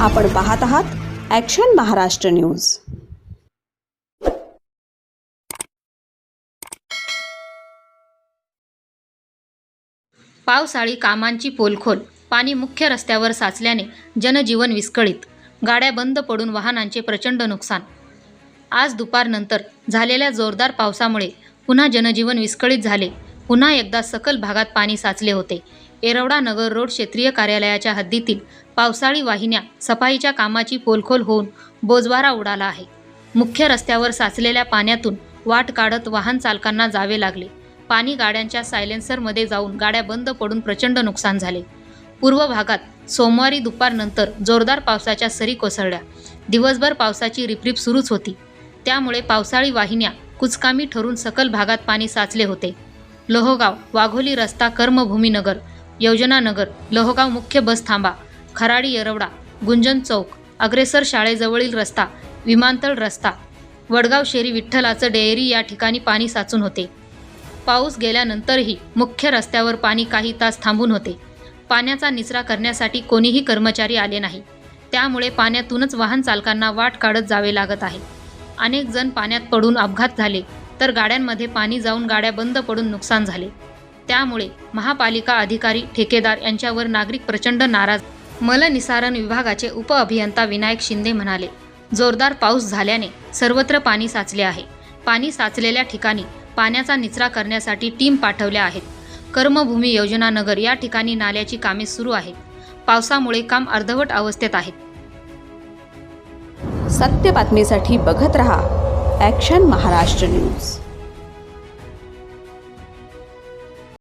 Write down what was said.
आपण पाहत आहात ॲक्शन महाराष्ट्र न्यूज पावसाळी कामांची पोलखोल पाणी मुख्य रस्त्यावर साचल्याने जनजीवन विस्कळीत गाड्या बंद पडून वाहनांचे प्रचंड नुकसान. आज दुपारनंतर झालेल्या जोरदार पावसामुळे पुन्हा जनजीवन विस्कळीत झाले. पुन्हा एकदा सकल भागात पाणी साचले होते. येरवडा नगर रोड क्षेत्रीय कार्यालयाच्या हद्दीतील पावसाळी वाहिन्या सफाईच्या कामाची पोलखोल होऊन बोजवारा उडाला आहे. मुख्य रस्त्यावर साचलेल्या पाण्यातून वाट काढत वाहन चालकांना जावे लागले. पाणी गाड्यांच्या सायलेन्सरमध्ये जाऊन गाड्या बंद पडून प्रचंड नुकसान झाले. पूर्व भागात सोमवारी दुपारनंतर जोरदार पावसाच्या सरी कोसळल्या. दिवसभर पावसाची रिपरिप सुरूच होती. त्यामुळे पावसाळी वाहिन्या कुचकामी ठरून सकल भागात पाणी साचले होते. लोहगाव वाघोली रस्ता कर्मभूमीनगर योजनानगर लोहगाव मुख्य बस थांबा खराडी येरवडा गुंजन चौक अग्रेसर शाळेजवळील रस्ता विमानतळ रस्ता वडगाव शेरी विठ्ठलाचं डेअरी या ठिकाणी पाणी साचून होते. पाऊस गेल्यानंतरही मुख्य रस्त्यावर पाणी काही तास थांबून होते. पाण्याचा निचरा करण्यासाठी कोणीही कर्मचारी आले नाही. त्यामुळे पाण्यातूनच वाहन चालकांना वाट काढत जावे लागत आहे. अनेक जण पाण्यात पडून अपघात झाले तर गाड्यांमध्ये पाणी जाऊन गाड्या बंद पडून नुकसान झाले. त्यामुळे महापालिका अधिकारी ठेकेदार यांच्यावर नागरिक प्रचंड नाराज. मलनिसारण विभागाचे उपअभियंता विनायक शिंदे म्हणाले जोरदार पाऊस झाल्याने सर्वत्र पाणी साचले आहे. पाणी साचलेल्या ठिकाणी पाण्याचा निचरा करण्यासाठी टीम पाठवल्या आहेत. कर्मभूमी योजना नगर या ठिकाणी नाल्याची कामे सुरू आहेत. पावसामुळे काम अर्धवट अवस्थेत आहेत. सत्य बातमीसाठी बघत रहा ॲक्शन महाराष्ट्र न्यूज